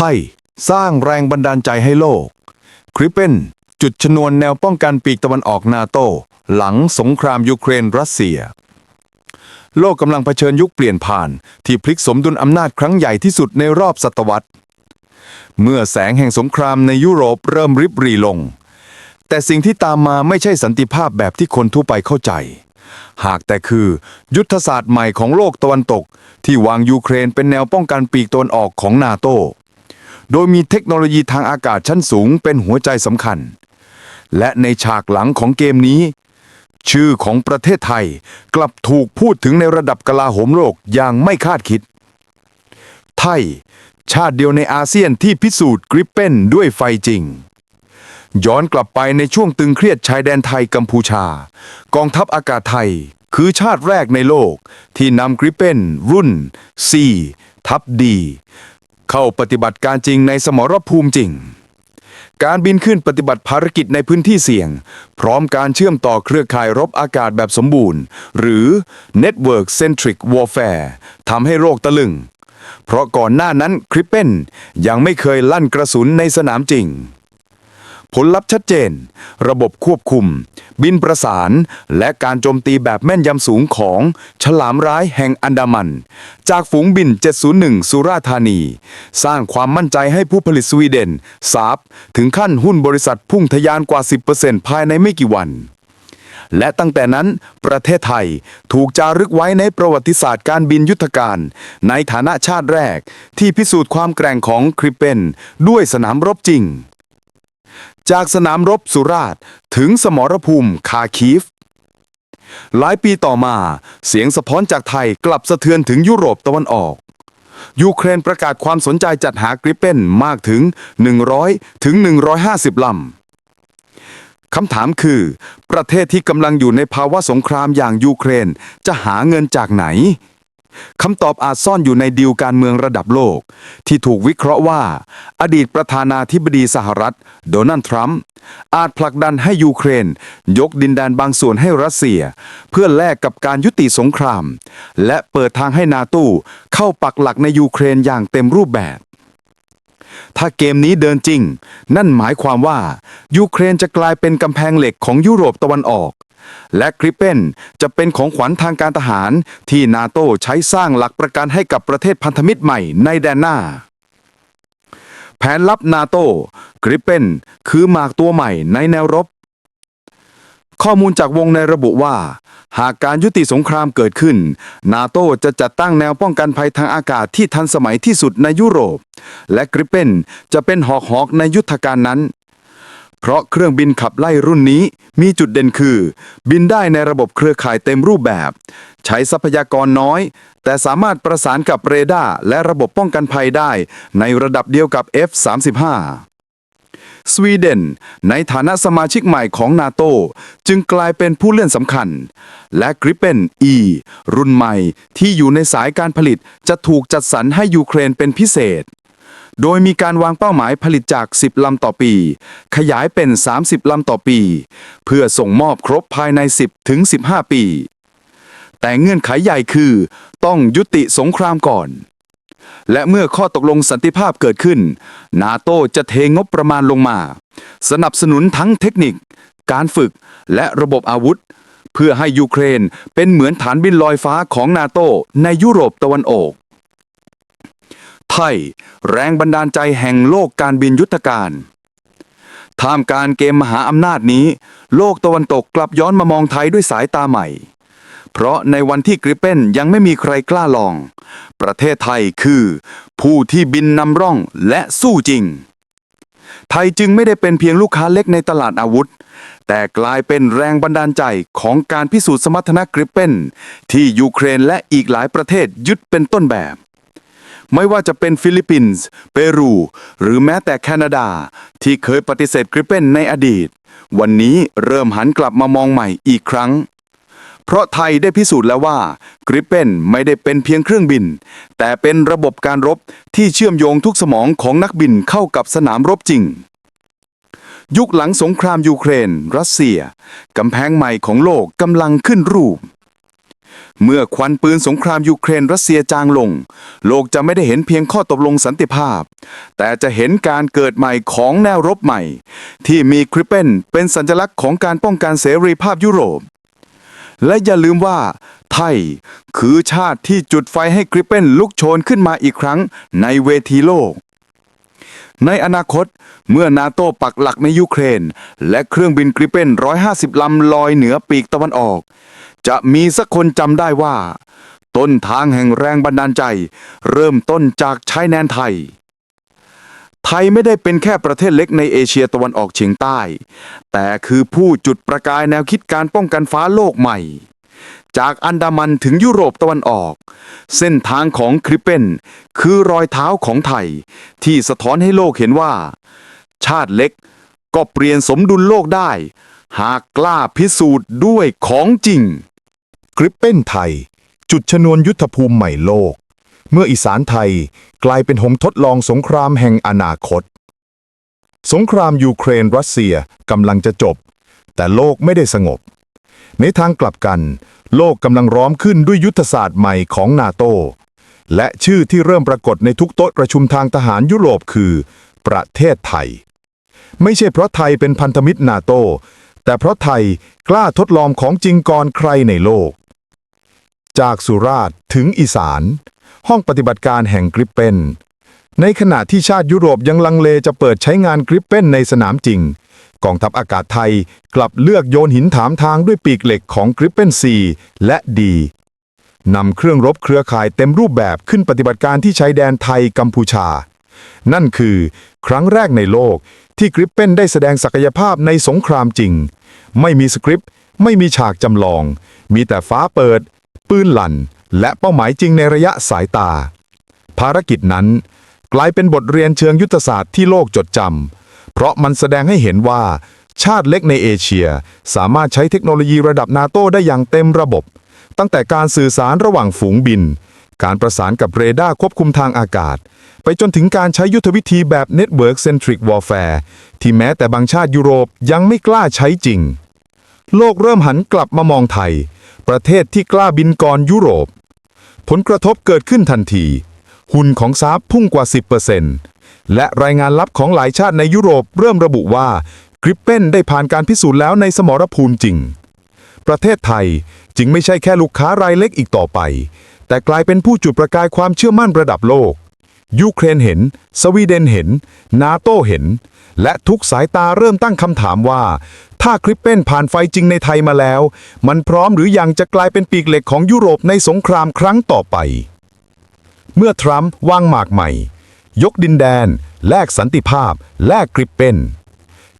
ไทย สร้างแรงบันดาลใจให้โลก คริปเปนจุดชนวนแนวป้องกันปีกตะวันออกนาโต หลังสงครามยูเครนรัสเซีย โลกกำลังเผชิญยุคเปลี่ยนผ่าน ที่พลิกสมดุลอำนาจครั้งใหญ่ที่สุดในรอบศตวรรษ เมื่อแสงแห่งสงครามในยุโรปเริ่มริบรีลง แต่สิ่งที่ตามมาไม่ใช่สันติภาพแบบที่คนทั่วไปเข้าใจ หากแต่คือยุทธศาสตร์ใหม่ของโลกตะวันตก ที่วางยูเครนเป็นแนวป้องกันปีกตะวันออกของนาโต โดยมีเทคโนโลยีทางอากาศชั้นสูงเป็นหัวใจสำคัญ และในฉากหลังของเกมนี้ ชื่อของประเทศไทยกลับถูกพูดถึงในระดับกลาโหมโลกอย่างไม่คาดคิด ไทย ชาติเดียวในอาเซียนที่พิสูจน์กริปเป้นด้วยไฟจริง ย้อนกลับไปในช่วงตึงเครียดชายแดนไทยกัมพูชา กองทัพอากาศไทยคือชาติแรกในโลกที่นำกริปเป้นรุ่น C ทับดี เข้าปฏิบัติการจริงในสมรภูมิจริง การบินขึ้นปฏิบัติภารกิจในพื้นที่เสี่ยง พร้อมการเชื่อมต่อเครือข่ายรบอากาศแบบสมบูรณ์ หรือ Network Centric Warfare ทำให้โรคตะลึง เพราะก่อนหน้านั้นคริปเปนยังไม่เคยลั่นกระสุนในสนามจริง ผลลัพธ์ชัดเจน ระบบควบคุม บินประสาน และการโจมตีแบบแม่นยำสูงของฉลามร้ายแห่งอันดามัน จากฝูงบิน 701 สุราธานี สร้างความมั่นใจให้ผู้ผลิตสวีเดนซาบถึงขั้นหุ้นบริษัทพุ่งทะยานกว่า 10%ภายในไม่กี่วัน และตั้งแต่นั้น ประเทศไทยถูกจารึกไว้ในประวัติศาสตร์การบินยุทธการ ในฐานะชาติแรกที่พิสูจน์ความแกร่งของคริปเปนด้วยสนามรบจริง จากสนามรบสุราษฎร์ถึงสมรภูมิคาคีฟ หลายปีต่อมาเสียงสะท้อนจากไทยกลับสะเทือนถึงยุโรปตะวันออก ยูเครนประกาศความสนใจจัดหากริปเปนมากถึง 100 ถึง 150 ลำ คำถามคือ ประเทศที่กำลังอยู่ในภาวะสงครามอย่างยูเครนจะหาเงินจากไหน คำตอบอาจซ่อนอยู่ในดีลการเมืองระดับโลก ที่ถูกวิเคราะห์ว่า อดีตประธานาธิบดีสหรัฐ โดนัลด์ทรัมป์อาจผลักดันให้ยูเครน ยกดินแดนบางส่วนให้รัสเซีย เพื่อแลกกับการยุติสงคราม และเปิดทางให้นาโต้เข้าปักหลักในยูเครนอย่างเต็มรูปแบบ ถ้าเกมนี้เดินจริง นั่นหมายความว่า ยูเครนจะกลายเป็นกำแพงเหล็กของยุโรปตะวันออก และกริปเปนจะเป็นของขวัญทางการทหาร ที่นาโต้ใช้สร้างหลักประกันให้กับประเทศพันธมิตรใหม่ในแดนหน้า แผนลับนาโต้กริปเปนคือหมากตัวใหม่ในแนวรบ ข้อมูลจากวงในระบุว่า หากการยุติสงครามเกิดขึ้น นาโต้จะจัดตั้งแนวป้องกันภัยทางอากาศที่ทันสมัยที่สุดในยุโรป และกริปเปนจะเป็นหอกหอกในยุทธการนั้น เพราะเครื่องบินขับไล่รุ่นนี้มีจุดเด่นคือ บินได้ในระบบเครือข่ายเต็มรูปแบบ ใช้ทรัพยากรน้อย แต่สามารถประสานกับเรดาร์และระบบป้องกันภัยได้ ในระดับเดียวกับ F-35 สวีเดน ในฐานะสมาชิกใหม่ของนาโตจึงกลายเป็นผู้เล่นสำคัญ และกริปเปน E รุ่นใหม่ที่อยู่ในสายการผลิตจะถูกจัดสรรให้ยูเครนเป็นพิเศษ โดยมีการวางเป้าหมายผลิตจาก 10 ลำต่อปี ขยายเป็น 30 ลำต่อปี เพื่อส่งมอบครบภายใน 10 ถึง 15 ปี แต่เงื่อนไขใหญ่คือ ต้องยุติสงครามก่อน และเมื่อข้อตกลงสันติภาพเกิดขึ้น นาโตจะเทงบประมาณลงมา สนับสนุนทั้งเทคนิค การฝึกและระบบอาวุธ เพื่อให้ยูเครนเป็นเหมือนฐานบินลอยฟ้าของนาโตในยุโรปตะวันออก ไทยแรงบันดาลใจแห่งโลกการบินยุทธการท่ามการเกมมหาอำนาจนี้ โลกตะวันตกกลับย้อนมามองไทยด้วยสายตาใหม่ เพราะในวันที่กริปเป้นยังไม่มีใครกล้าลอง ประเทศไทยคือ ผู้ที่บินนำร่องและสู้จริง ไทยจึงไม่ได้เป็นเพียงลูกค้าเล็กในตลาดอาวุธ แต่กลายเป็นแรงบันดาลใจของการพิสูจน์สมรรถนะกริปเปนที่ยูเครนและอีกหลายประเทศยึดเป็นต้นแบบ ไม่ว่าจะเป็นฟิลิปปินส์ เปรู หรือแม้แต่แคนาดา ที่เคยปฏิเสธกริปเปนในอดีต วันนี้เริ่มหันกลับมามองใหม่อีกครั้ง เพราะไทยได้พิสูจน์แล้วว่ากริปเปนไม่ได้เป็นเพียงเครื่องบิน แต่เป็นระบบการรบที่เชื่อมโยงทุกสมองของนักบินเข้ากับสนามรบจริงยุคหลังสงครามยูเครน รัสเซีย กำแพงใหม่ของโลกกำลังขึ้นรูป เมื่อควันปืนสงครามยูเครนรัสเซียจางลง โลกจะไม่ได้เห็นเพียงข้อตกลงสันติภาพ แต่จะเห็นการเกิดใหม่ของแนวรบใหม่ ที่มีคริปเปนเป็นสัญลักษณ์ของการป้องกันเสรีภาพยุโรป และอย่าลืมว่า ไทย คือชาติที่จุดไฟให้กริปเปนลุกโชนขึ้นมาอีกครั้งในเวทีโลกในอนาคตเมื่อนาโต้ปักหลักในยูเครน และเครื่องบินกริเปน 150 ลำลอยเหนือปีกตะวันออก จะมีสักคนจำได้ว่า ต้นทางแห่งแรงบันดาลใจ เริ่มต้นจากชายแดนไทย ไทยไม่ได้เป็นแค่ประเทศเล็กในเอเชียตะวันออกเฉียงใต้ แต่คือผู้จุดประกายแนวคิดการป้องกันฟ้าโลกใหม่ จากอันดามันถึงยุโรปตะวันออก เส้นทางของคริปเปนคือรอยเท้าของไทย ที่สะท้อนให้โลกเห็นว่า ชาติเล็กก็เปลี่ยนสมดุลโลกได้ หากกล้าพิสูจน์ด้วยของจริง กริปเป้นไทย จุดชนวนยุทธภูมิใหม่โลก เมื่ออีสานไทยกลายเป็นหมทดลองสงครามแห่งอนาคต สงครามยูเครนรัสเซียกำลังจะจบ แต่โลกไม่ได้สงบ ในทางกลับกัน โลกกำลังร้อมขึ้นด้วยยุทธศาสตร์ใหม่ของนาโต และชื่อที่เริ่มปรากฏในทุกโต๊ะประชุมทางทหารยุโรปคือ ประเทศไทย ไม่ใช่เพราะไทยเป็นพันธมิตรนาโต แต่เพราะไทยกล้าทดลองของจริงก่อนใครในโลก จากสุราษฎร์ถึงอีสาน ห้องปฏิบัติการแห่งกริปเปนในขณะที่ชาติยุโรปยังลังเลจะเปิดใช้งานกริปเปนในสนามจริง กองทัพอากาศไทยกลับเลือกโยนหินถามทางด้วยปีกเหล็กของกริปเปน C และ D นำเครื่องรบเครือข่ายเต็มรูปแบบขึ้นปฏิบัติการที่ชายแดนไทยกัมพูชา นั่นคือครั้งแรกในโลกที่กริปเปนได้แสดงศักยภาพในสงครามจริง ไม่มีสคริปต์ ไม่มีฉากจำลอง มีแต่ฟ้าเปิด ปืนหลั่น และเป้าหมายจริงในระยะสายตา ภารกิจนั้น กลายเป็นบทเรียนเชิงยุทธศาสตร์ที่โลกจดจำเพราะมันแสดงให้เห็นว่า ชาติเล็กในเอเชีย สามารถใช้เทคโนโลยีระดับนาโต้ได้อย่างเต็มระบบ ตั้งแต่การสื่อสารระหว่างฝูงบิน การประสานกับเรดาร์ควบคุมทางอากาศ ไปจนถึงการใช้ยุทธวิธีแบบ Network Centric Warfare ที่แม้แต่บางชาติยุโรปยังไม่กล้าใช้จริง โลกเริ่มหันกลับมามองไทย ประเทศที่กล้าบินก่อนยุโรป ผลกระทบเกิดขึ้นทันที หุ่นของซาบพุ่งกว่า 10%และรายงานลับของหลายชาติในยุโรปเริ่มระบุว่ากริปเปนได้ผ่านการพิสูจน์แล้วในสมรภูมิจริง ประเทศไทยจึงไม่ใช่แค่ลูกค้ารายเล็กอีกต่อไป แต่กลายเป็นผู้จุดประกายความเชื่อมั่นระดับโลก ยูเครนเห็น สวีเดนเห็น นาโตเห็น และทุกสายตาเริ่มตั้งคำถามว่า ถ้าคริปเป้นผ่านไฟจริงในไทยมาแล้ว มันพร้อมหรือยังจะกลายเป็นปีกเหล็กของยุโรปในสงครามครั้งต่อไป เมื่อทรัมป์วางหมากใหม่ ยกดินแดน แลกสันติภาพ แลกกริปเป้น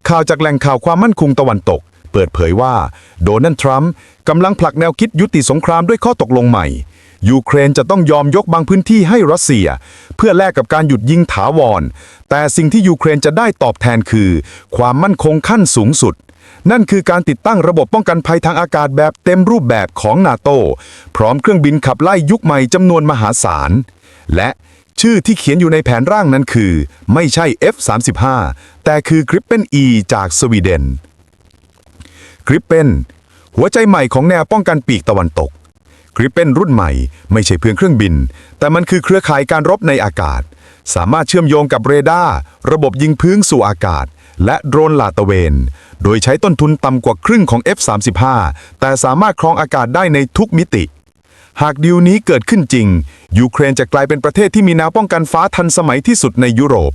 ข่าวจากแหล่งข่าวความมั่นคงตะวันตก เปิดเผยว่า โดนัลด์ทรัมป์กำลังผลักแนวคิดยุติสงครามด้วยข้อตกลงใหม่ ยูเครนจะต้องยอมยกบางพื้นที่ให้รัสเซีย เพื่อแลกกับการหยุดยิงถาวร แต่สิ่งที่ยูเครนจะได้ตอบแทนคือ ความมั่นคงขั้นสูงสุด นั่นคือการติดตั้งระบบป้องกันภัยทางอากาศแบบเต็มรูปแบบของนาโตพร้อมเครื่องบินขับไล่ยุคใหม่จำนวนมหาศาล และชื่อที่เขียนอยู่ในแผนร่างนั้นคือ ไม่ใช่ F35 แต่คือ Gripen E จากสวีเดนกริปเปนหัวใจใหม่ของแนวป้องกันปีกตะวันตก กริปเปนรุ่นใหม่ ไม่ใช่เพียงเครื่องบิน แต่มันคือเครือข่ายการรบในอากาศ สามารถเชื่อมโยงกับเรดาร์ระบบยิงพื้นสู่อากาศ และโดรนลาดตระเวน โดยใช้ต้นทุนต่ำกว่าครึ่งของ F35 แต่สามารถครองอากาศได้ในทุกมิติ หากดีลนี้เกิดขึ้นจริง ยูเครนจะกลายเป็นประเทศที่มีแนวป้องกันฟ้าทันสมัยที่สุดในยุโรป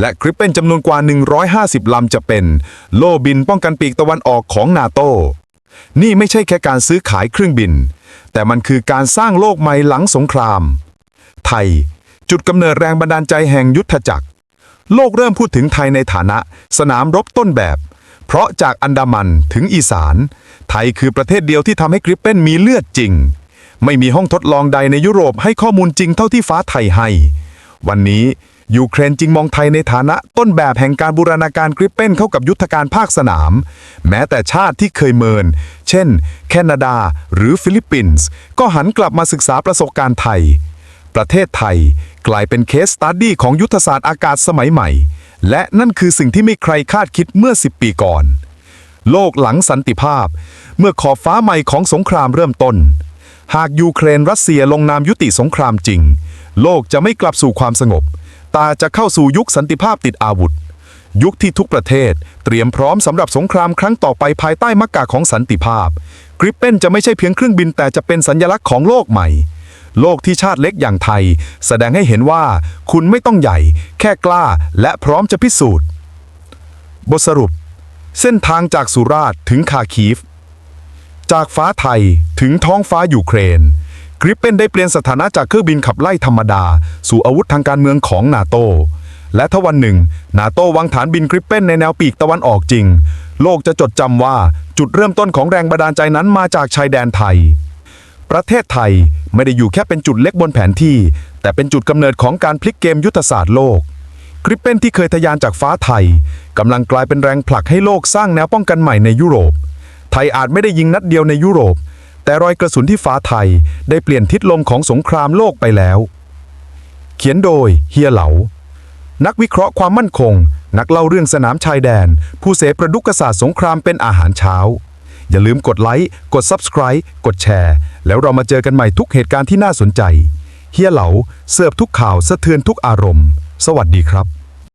และกริปเป็นจำนวนกว่า 150 ลำจะเป็น โล่บินป้องกันปีกตะวันออกของนาโตนี่ไม่ใช่แค่การซื้อขายเครื่องบิน แต่มันคือการสร้างโลกใหม่หลังสงคราม ไทย จุดกำเนิดแรงบันดาลใจแห่งยุทธจักร โลกเริ่มพูดถึงไทยในฐานะ สนามรบต้นแบบ เพราะจากอันดามันถึงอีสาน ไทยคือประเทศเดียวที่ทำให้กริปเป้นมีเลือดจริง ไม่มีห้องทดลองใดในยุโรปให้ข้อมูลจริงเท่าที่ฟ้าไทยให้ วันนี้ ยูเครนจึงมองไทยในฐานะต้นแบบแห่งการบูรณาการกริปเป้นเข้ากับยุทธการภาคสนาม แม้แต่ชาติที่เคยเมิน เช่น แคนาดาหรือฟิลิปปินส์ก็หันกลับมาศึกษาประสบการณ์ไทย ประเทศไทยกลายเป็นเคสสตัดดี้ของยุทธศาสตร์อากาศสมัยใหม่ และนั่นคือสิ่งที่ไม่ใครคาดคิดเมื่อ 10 ปีก่อน โลกหลังสันติภาพ เมื่อขอบฟ้าใหม่ของสงครามเริ่มต้น หากยูเครนรัสเซียลงนามยุติสงครามจริง โลกจะไม่กลับสู่ความสงบ แต่จะเข้าสู่ยุคสันติภาพติดอาวุธ ยุคที่ทุกประเทศ เตรียมพร้อมสำหรับสงครามครั้งต่อไปภายใต้มักกาของสันติภาพกริปเปนจะไม่ใช่เพียงเครื่องบินแต่จะเป็นสัญลักษณ์ของโลกใหม่ โลกที่ชาติเล็กอย่างไทย แสดงให้เห็นว่าคุณไม่ต้องใหญ่ แค่กล้าและพร้อมจะพิสูจน์ บทสรุป เส้นทางจากสุราษฎร์ถึงคาคีฟ จากฟ้าไทยถึงท้องฟ้ายูเครน กริปเปนได้เปลี่ยนสถานะจากเครื่องบินขับไล่ธรรมดา สู่อาวุธทางการเมืองของนาโต และถ้าวันหนึ่ง นาโตวางฐานบินกริปเปนในแนวปีกตะวันออกจริง โลกจะจดจำว่าจุดเริ่มต้นของแรงบันดาลใจนั้นมาจากชายแดนไทย ประเทศไทยไม่ได้อยู่แค่เป็นจุดเล็กบนแผนที่ แต่เป็นจุดกำเนิดของการพลิกเกมยุทธศาสตร์โลกกริปเปนที่เคยทะยานจากฟ้าไทยกำลังกลายเป็นแรงผลักให้โลกสร้างแนวป้องกันใหม่ในยุโรป ไทยอาจไม่ได้ยิงนัดเดียวในยุโรป แต่รอยกระสุนที่ฟ้าไทยได้เปลี่ยนทิศลมของสงครามโลกไปแล้ว เขียนโดยเฮียเหลา นักวิเคราะห์ความมั่นคง นักเล่าเรื่องสนามชายแดน ผู้เสพประดุกศาสตร์สงครามเป็นอาหารเช้า อย่าลืมกดไลค์กด Subscribe กดแชร์ แล้วเรามาเจอกันใหม่ทุกเหตุการณ์ที่น่าสนใจเฮียเหลาเสิร์ฟทุกข่าวสะเทือนทุกอารมณ์ สวัสดีครับ